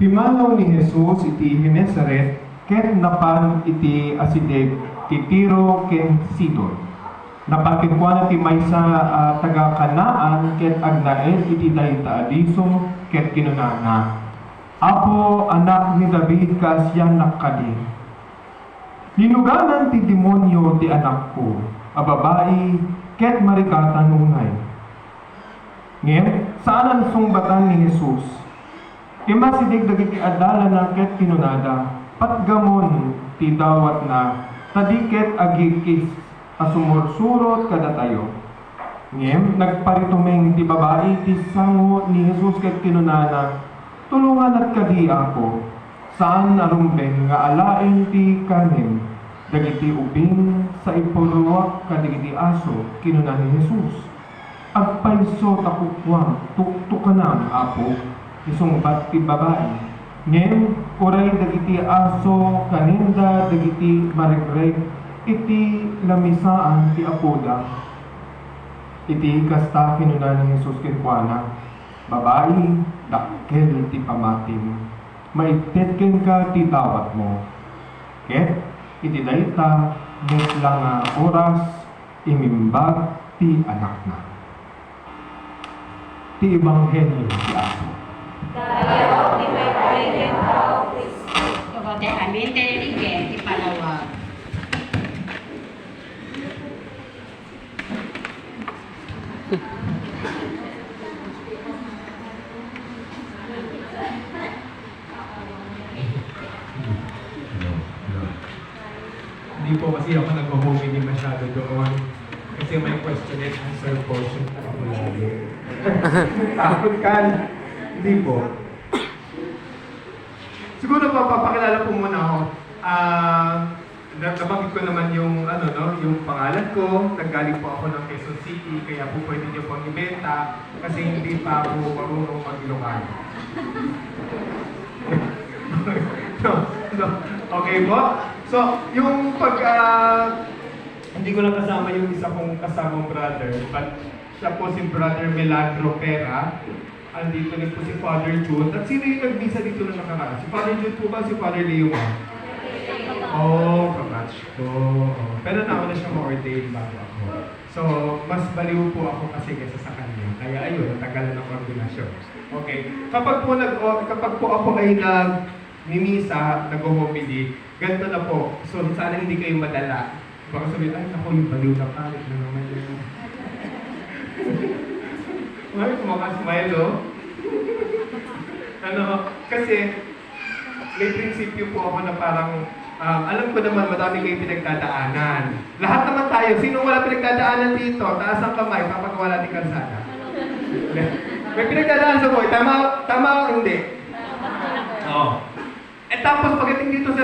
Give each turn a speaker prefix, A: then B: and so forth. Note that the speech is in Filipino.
A: Pimanaw ni Jesus iti Genesaret, ket napan iti asideg ti Tiro ken Sidon. Napakikuan ti maysa ah, taga Kanaan ket agnaen iti dayta adiso ket kinunana. Apo anak ni David kasyan nakadi. Ninuganan ti demonyo ti anak ko, a babae ket marikatan unay. Ngayon, saan ang sungbatan ni Jesus? Ima sidig dagiti adala na ket kinunada, patgamon ti dawat na, tadiket agikis asumursurot kada tayo. Ngem, nagparitumeng ti babae ti sango ni Jesus ket kinunada, tulungan at kadi ako, saan narumbeng nga alaen ti kanin, dagiti ubing sa ipuruwak kadigiti aso kinuna ni Jesus. Agpaiso takukwang tuktukanam apo, isungbat ti babae. Ngem, uray dagiti aso kaninda dagiti maregreg, iti lamisaan ti apoda. Iti kasta kinuna ni Jesus kinkwana, babae, dakkel ti pamatim, maitet ken ka ti dawat mo. Ket, iti dayta, lang nga oras, imimbag ti anak na. Ti Ebanghelyo ti Aso.
B: Pagkakamente rin di palawag.
A: Hindi po kasi ako nag-homing masyado doon. Kasi may question and answer portion ako lagi. Takot ka. Hindi po. Siguro papapakilala po muna ako. Na- nabanggit ko naman yung ano no, yung pangalan ko. Nanggaling po ako ng Quezon City, kaya po pwede niyo pong ibenta kasi hindi pa ako marunong mag-Ilocano. no, no. Okay po? So, yung pag, ah, hindi ko lang kasama yung isa kong kasamang brother, but siya po si Brother Milagro Pera. Andito rin po si Father June. At sino yung nag-visa dito na nakaraan? Si Father June po ba? Si Father Leo ba? Oh, kamatch ko. Oh. Pero nauna siya ma-ordain bago ako. So, mas baliw po ako kasi kaysa sa kanya. Kaya ayun, natagal ng ordinasyon. Okay. Kapag po, nag, o, kapag po ako ay nag mimisa, nag-homily, ganito na po. So, sana hindi kayo madala. Baka sabihin, ay, naku, yung baliw na palit na naman. Ay, kumakasmile, oh. ano, kasi, may prinsipyo po ako na parang, um, alam ko naman madami kayong pinagdadaanan. Lahat naman tayo, sino wala pinagdadaanan dito? Taas ang kamay, papagawa natin kalsada. may pinagdadaanan sa buhay, tama, tama o hindi? Oo. Eh tapos pagdating dito sa